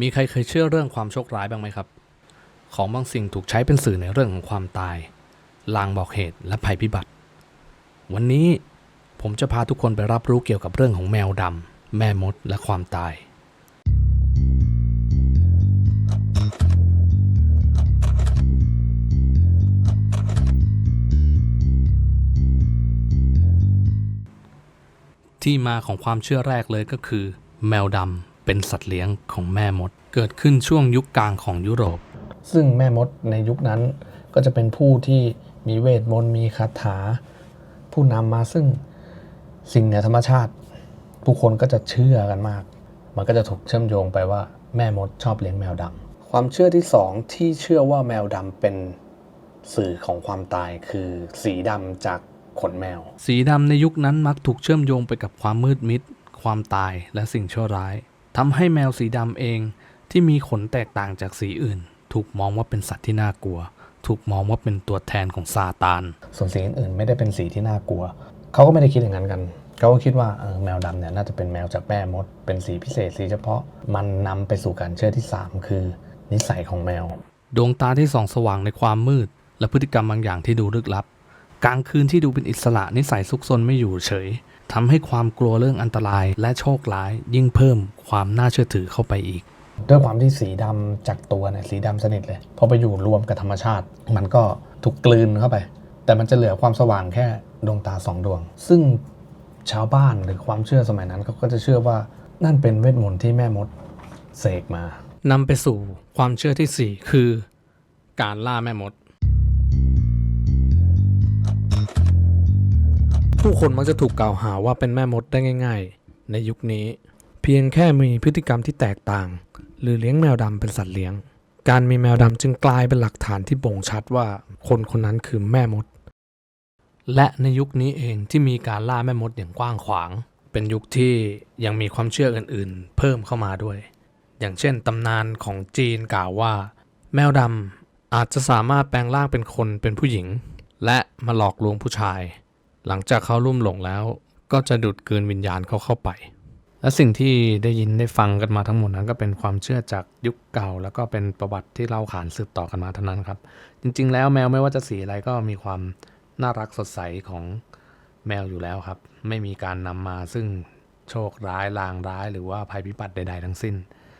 มีใครเคยเชื่อเรื่องความโชคร้ายบ้างไหมครับ ของบางสิ่งถูกใช้เป็นสื่อในเรื่องของความตาย ลางบอกเหตุและภัยพิบัติ วันนี้ผมจะพาทุกคนไปรับรู้เกี่ยวกับเรื่องของแมวดำแม่มดและความตาย ที่มาของความเชื่อแรกเลยก็คือ แมวดำ เป็นสัตว์เลี้ยงของแม่มด เกิดขึ้นช่วงยุคกลางของยุโรป ซึ่งแม่มดในยุคนั้นก็จะเป็นผู้ที่มีเวทมนต์มีคาถา ผู้นำมาซึ่งสิ่งเหนือธรรมชาติ ผู้คนก็จะเชื่อกันมาก มันก็จะถูกเชื่อมโยงไปว่าแม่มดชอบเลี้ยงแมวดำความเชื่อที่สองที่เชื่อว่าแมวดำเป็นสื่อของความตายคือสีดำจากขนแมว สีดำในยุคนั้นมักถูกเชื่อมโยงไปกับความมืดมิด ความตายและสิ่งชั่วร้าย ทำให้แมวสีดำเองที่มีขนแตกต่างจากสีอื่น ถูกมองว่าเป็นสัตว์ที่น่ากลัว ถูกมองว่าเป็นตัวแทนของซาตาน ส่วนสีอื่นๆไม่ได้เป็นสีที่น่ากลัว เขาก็ไม่ได้คิดอย่างนั้นกัน เขาก็คิดว่าเออแมวดำเนี่ยน่าจะเป็นแมวจากแม่มด เป็นสีพิเศษสีเฉพาะ มันนำไปสู่การเชื่อที่ 3 คือ นิสัยของแมว ดวงตาที่ส่องสว่างในความมืด และพฤติกรรมบางอย่างที่ดูลึกลับ กลางคืนที่ดูเป็นอิสระนิสัยซุกซนไม่อยู่เฉย ทำให้ความกลัวเรื่องอันตรายและโชคร้าย ยิ่งเพิ่มความน่าเชื่อถือเข้าไปอีก ด้วยความที่สีดำจากตัวเนี่ยสีดำสนิทเลยพอไปอยู่รวมกับธรรมชาติ มันก็ถูกกลืนเข้าไป แต่มันจะเหลือความสว่างแค่ดวงตาสองดวง ซึ่งชาวบ้านหรือความเชื่อสมัยนั้นเขาก็จะเชื่อว่านั่นเป็นเวทมนต์ที่แม่มดเสกมา นำไปสู่ความเชื่อที่ 4 คือ การล่าแม่มด ผู้คนมักจะถูกกล่าวหาว่าเป็นแม่มดได้ง่าย ๆ ในยุคนี้ เพียงแค่มีพฤติกรรมที่แตกต่าง หรือเลี้ยงแมวดำเป็นสัตว์เลี้ยง การมีแมวดำจึงกลายเป็นหลักฐานที่บ่งชัดว่าคนคนนั้นคือแม่มด และในยุคนี้เองที่มีการล่าแม่มดอย่างกว้างขวาง เป็นยุคที่ยังมีความเชื่ออื่นๆ เพิ่มเข้ามาด้วย อย่างเช่นตำนานของจีนกล่าวว่า แมวดำอาจจะสามารถแปลงร่างเป็นคนเป็นผู้หญิง และมาหลอกลวงผู้ชาย หลังจากเขาลุ่มหลงแล้ว ก็จะดูดกลืนวิญญาณเขาเข้าไป และสิ่งที่ได้ยินได้ฟังกันมาทั้งหมดนั้น ก็เป็นความเชื่อจากยุคเก่า แล้วก็เป็นประวัติที่เล่าขานสืบต่อกันมาเท่านั้นครับ จริง ๆ แล้วแมวไม่ว่าจะสีอะไรก็มีความน่ารักสดใสของแมวอยู่แล้วครับ ไม่มีการนำมาซึ่งโชคร้ายลางร้าย หรือว่าภัยพิบัติใด ๆ ทั้งสิ้น